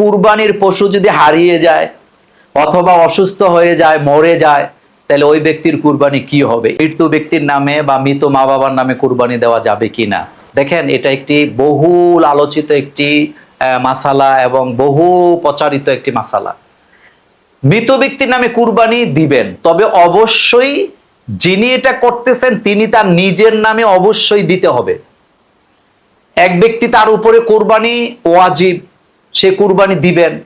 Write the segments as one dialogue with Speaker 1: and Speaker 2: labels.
Speaker 1: কুরবানির পশু যদি হারিয়ে যায় অথবা অসুস্থ হয়ে যায়, মরে যায়, তাহলে ওই ব্যক্তির কুরবানি কি হবে? মৃত্যু ব্যক্তির নামে বা মৃত মা বাবার নামে কুরবানি দেওয়া যাবে কিনা দেখেন, এটা একটি বহুল আলোচিত একটি মাসালা এবং বহু প্রচারিত একটি মাসালা। মৃত ব্যক্তির নামে কুরবানি দিবেন, তবে অবশ্যই যিনি এটা করতেছেন, তিনি তার নিজের নামে অবশ্যই দিতে হবে। এক ব্যক্তি তার উপরে কোরবানি ওয়াজিব সে কুরবানি দিবেন।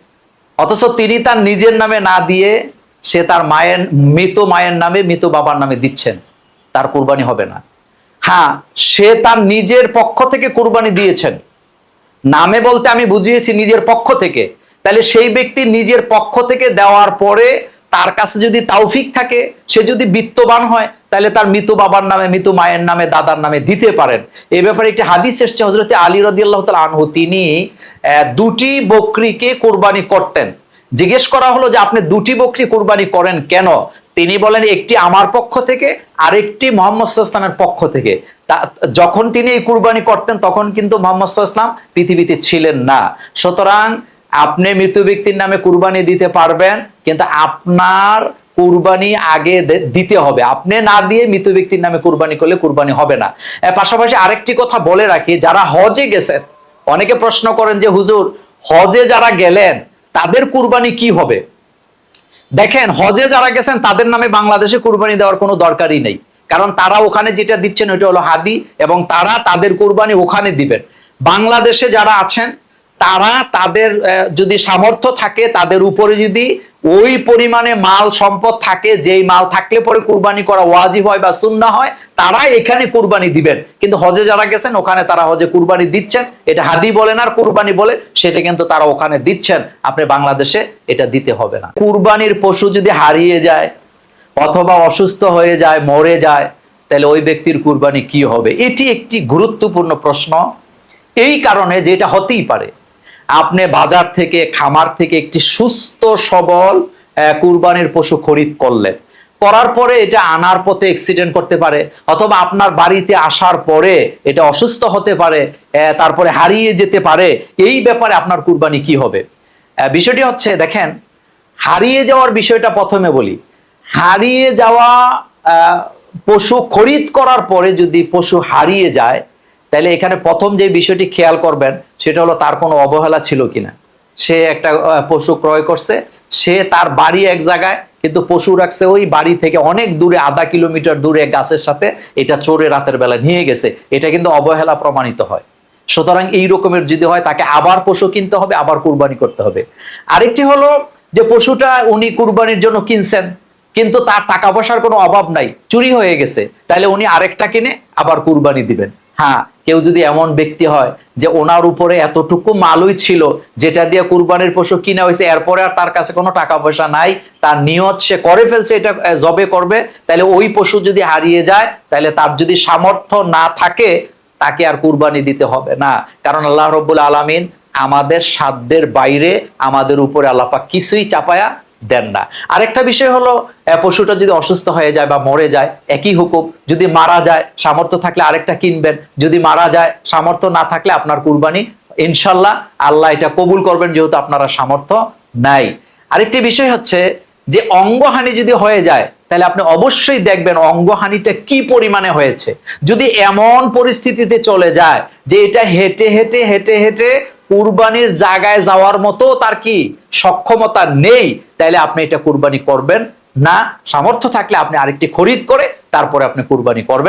Speaker 1: অথচ তিনি তার নিজের নামে না দিয়ে সে তার মায়ের, মৃত মায়ের নামে, মৃত বাবার নামে দিচ্ছেন। তার কুরবানি হবে না। হ্যাঁ সে তার নিজের পক্ষ থেকে কুরবানি দিয়েছেন। নামে বলতে আমি বুঝিয়েছি নিজের পক্ষ থেকে। তাহলে সেই ব্যক্তি নিজের পক্ষ থেকে দেওয়ার পরে তার কাছে যদি তাওফিক থাকে, সে যদি বিত্তবান হয়, তাহলে তার মৃত বাবার নামে, মৃত মায়ের নামে, দাদার নামে দিতে পারেন। এই ব্যাপারে একটি হাদিস এসছে হজরতে আলী রদিয়াল্লাহ তাল আনহু। তিনি দুটি বকরিকে কোরবানি করতেন। জিজ্ঞেস করা হলো যে, আপনি দুটি বকরি কোরবানি করেন কেন? তিনি বলেন, একটি আমার পক্ষ থেকে, আরেকটি মোহাম্মদ ইসলামের পক্ষ থেকে। যখন তিনি এই কুরবানি করতেন, তখন কিন্তু মোহাম্মদ পৃথিবীতে ছিলেন না। সুতরাং, আপনি মৃত ব্যক্তির নামে কুরবানি দিতে পারবেন কিন্তু আপনার কুরবানি আগে দিতে হবে। আপনি না দিয়ে মৃত ব্যক্তির নামে কুরবানি করলে কুরবানি হবে না। পাশাপাশি আরেকটি কথা বলে রাখি, যারা হজে গেছেন, অনেকে প্রশ্ন করেন যে, হুজুর, হজে যারা গেলেন, তাদের কুরবানি কি হবে? দেখেন, হজে যারা গেছেন, তাদের নামে বাংলাদেশে কুরবানি দেওয়ার কোনো দরকারই নেই। কারণ তারা ওখানে যেটা দিচ্ছেন, ওইটা হলো হাদি, এবং তারা তাদের কুরবানি ওখানে দিবেন। বাংলাদেশে যারা আছেন তারা তাদের যদি সামর্থ্য থাকে, তাদের উপরে যদি ওই পরিমাণে মাল সম্পদ থাকে, যেই মাল থাকলে পরে কুরবানি করা ওয়াজিব হয় বা সুন্না হয় তারা এখানে কুরবানি দিবেন। কিন্তু হজে যারা গেছেন, ওখানে তারা হজে কুরবানি দিচ্ছেন। এটা হাদি বলেন আর কুরবানি বলে, সেটা কিন্তু তারা ওখানে দিচ্ছেন। আপনি বাংলাদেশে এটা দিতে হবে না। কুরবানির পশু যদি হারিয়ে যায়, অথবা অসুস্থ হয়ে যায়, মরে যায়, তাহলে ওই ব্যক্তির কুরবানি কি হবে? এটি একটি গুরুত্বপূর্ণ প্রশ্ন। এই কারণে যে এটা হতেই পারে। আপনি বাজার থেকে, খামার থেকে একটি সুস্থ, সবল কুরবানির পশু খরিদ করলেন। করার পরে এটা আনার পথে অ্যাক্সিডেন্ট করতে পারে, অথবা আপনার বাড়িতে আসার পরে এটা অসুস্থ হতে পারে তারপরে হারিয়ে যেতে পারে, এই ব্যাপারে আপনার কুরবানি কি হবে? বিষয়টি হচ্ছে, দেখেন, হারিয়ে যাওয়ার বিষয়টা প্রথমে বলি। হারিয়ে যাওয়া পশু খরিদ করার পরে যদি পশু হারিয়ে যায় তাহলে এখানে প্রথম যে বিষয়টি খেয়াল করবেন, সেটা হলো তার কোনো অবহেলা ছিল কিনা। সে একটা পশু ক্রয় করছে, সে তার বাড়ি এক জায়গায়, কিন্তু পশু রাখছে ওই বাড়ি থেকে অনেক দূরে, আধা কিলোমিটার দূরে গাছের সাথে, এটা চোরে রাতের বেলা নিয়ে গেছে। এটা কিন্তু অবহেলা প্রমাণিত হয়। সুতরাং এই রকমের যদি হয়, তাকে আবার পশু কিনতে হবে, আবার কুরবানি করতে হবে। আরেকটি হলো যে পশুটা উনি কুরবানির জন্য কিনছেন, কিন্তু তার টাকা পয়সার কোনো অভাব নাই, চুরি হয়ে গেছে। তাহলে উনি আরেকটা কিনে আবার কুরবানি দিবেন। হ্যাঁ কেউ যদি এমন ব্যক্তি হয় যে ওনার উপরে এতটুকু মালই ছিল, যেটা দিয়ে কুরবানির পশু কিনা হয়েছে, এরপরে আর তার কাছে কোনো টাকা পয়সা নাই, তার নিয়ত সে করে ফেলছে, এটা জবে করবে, তাহলে ওই পশু যদি হারিয়ে যায়, তাহলে তার যদি সামর্থ্য না থাকে, তাকে আর কুরবানি দিতে হবে না। কারণ আল্লাহ রব্বুল আলামিন আমাদের সাধ্যের বাইরে আমাদের উপরে আল্লাপাক কিছুই চাপায়া দেন না। আরেকটা বিষয় হলো পশুটা যদি অসুস্থ হয়ে যায় বা মরে যায়, একই হুকুম, যদি মারা যায়, সামর্থ্য থাকলে আরেকটা কিনবেন, যদি মারা যায়, সামর্থ্য না থাকলে আপনার কুরবানি। ইনশাল্লাহ আল্লাহ এটা কবুল করবেন, যেহেতু আপনারা সামর্থ্য নাই। আরেকটি বিষয় হচ্ছে যে, অঙ্গহানি যদি হয়ে যায়, তাহলে আপনি অবশ্যই দেখবেন অঙ্গহানিটা কি পরিমাণে হয়েছে। যদি এমন পরিস্থিতিতে চলে যায় যে, এটা হেঁটে হেঁটে হেঁটে হেঁটে কুরবানির জায়গায় যাওয়ার মতো তার কি সক্ষমতা নেই। তাইলে আপনি এটা কুরবানি করবেন না। সামর্থ্য থাকলে আপনি আরেকটি খরিদ করে তারপরে আপনি কুরবানি করবেন।